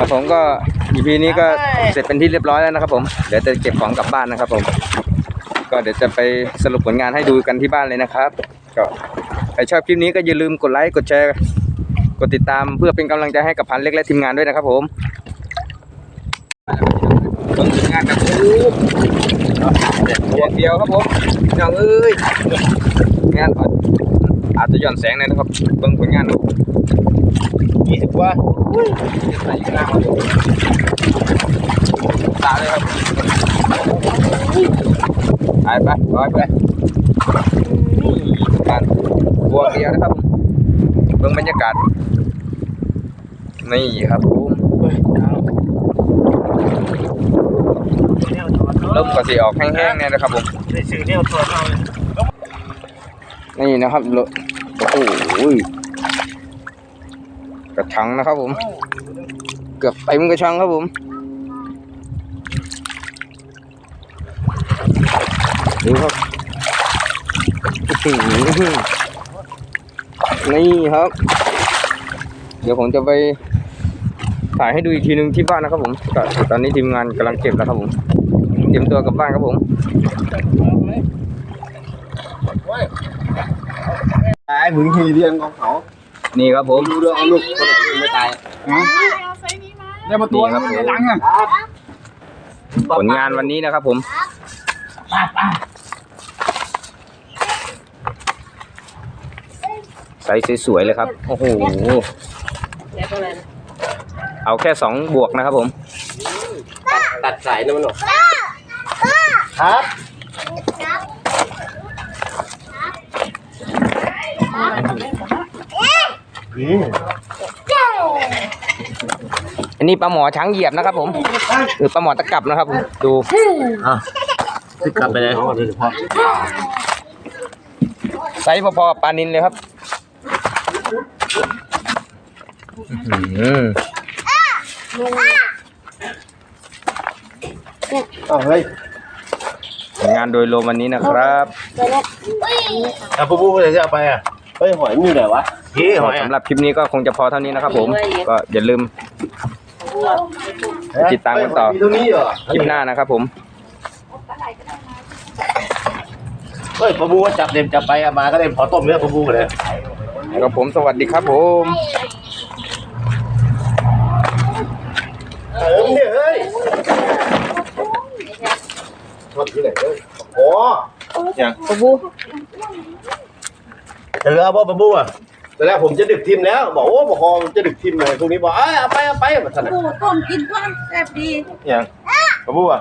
ครับผมก็ EP นี้ก็เสร็จเป็นที่เรียบร้อยแล้วนะครับ ผม เดี๋ยวจะเก็บของกลับบ้านนะครับ ผม ก็เดี๋ยวจะไปสรุปผลงานให้ดูกันที่บ้านเลยนะครับ ก็ใครชอบคลิปนี้ก็อย่าลืมกดไลค์ กดแชร์ กดติดตามเพื่อเป็นกำลังใจให้กับพันเล็กและทีมงานด้วยนะครับ ผมผลงานกับโอ้อย่างเดียวครับผมน้องเอ้ยงานอาจจะหย่อนแสงหน่อยนะครับเบิ่งผลงานดูยี่สิบกว่าใส่หน้าครับผมตาเลยครับไปไปร้อยไปการบวกเดียวนะครับ เบิ่งบรรยากาศ นี่ครับผมลมก็สีออกแห้งๆเนี่ยนะครับผมในสื่อเนี่ยตัวเราเลยนี่นะครับ โอ้โหกระชังนะครับผม เกือบเต็มกระชังครับผมดูครับนี่ครับ เดี๋ยวผมจะไปถ่ายให้ดูอีกทีหนึ่งที่บ้านนะครับผม ตอนนี้ทีมงานกำลังเก็บแล้วครับผม เตรียมตัวกลับบ้านครับผม ตายมึงทีเรียนของเขานี่ครับผมดูเรื่องเอาลูกคนไหนไม่ตายเอาไซส์นี้มาได้มาตัวนึงในหลังอะผลงานวันนี้นะครับผมใสสวยๆเลยครับ โอ้โหเอาแค่สองบวกนะครับผม ตัดสายนะมันหรอครับ อันนี้ปลาหมอช้างเหยียบนะครับ ผมหรือปลาหมอตะกรับนะครับผมดูที่กลับไปเลยไซส์พอๆกับปลานินเลยครับอื้อหืออ๋อเฮ้ยผลงานโดยรวมวันนี้นะครับเอาปุ๊บปุ๊บจะเอาไปอะเฮ้ยหอยมีไหนวะ เฮ้ยหอยสำหรับคลิปนี้ก็คงจะพอเท่านี้นะครับผม ก็อย่าลืมติดตามกันต่อมีตรงนี้เหรอคลิปหน้านะครับผมเฮ้ยปลาบูจับเด็มจับไปเอามาก็ได้พอต้มเนื้อปลาบูเลยก็ผมสวัสดีครับผมเออเนี่ยเฮ้ยชอบที่ไหนเฮ้ยโอ้ยังปลาบูจะเหลือบ่ปลาบูอะ แต่แรกผมจะดึกทิมแล้ว บอกโอ้บอกคอจะดึกทิมเลยตรงนี้บอกเอ้ยเอาไปเอาไปมาถนัดปูต้มกินก้อนแซ่บดียังปลาบูอะ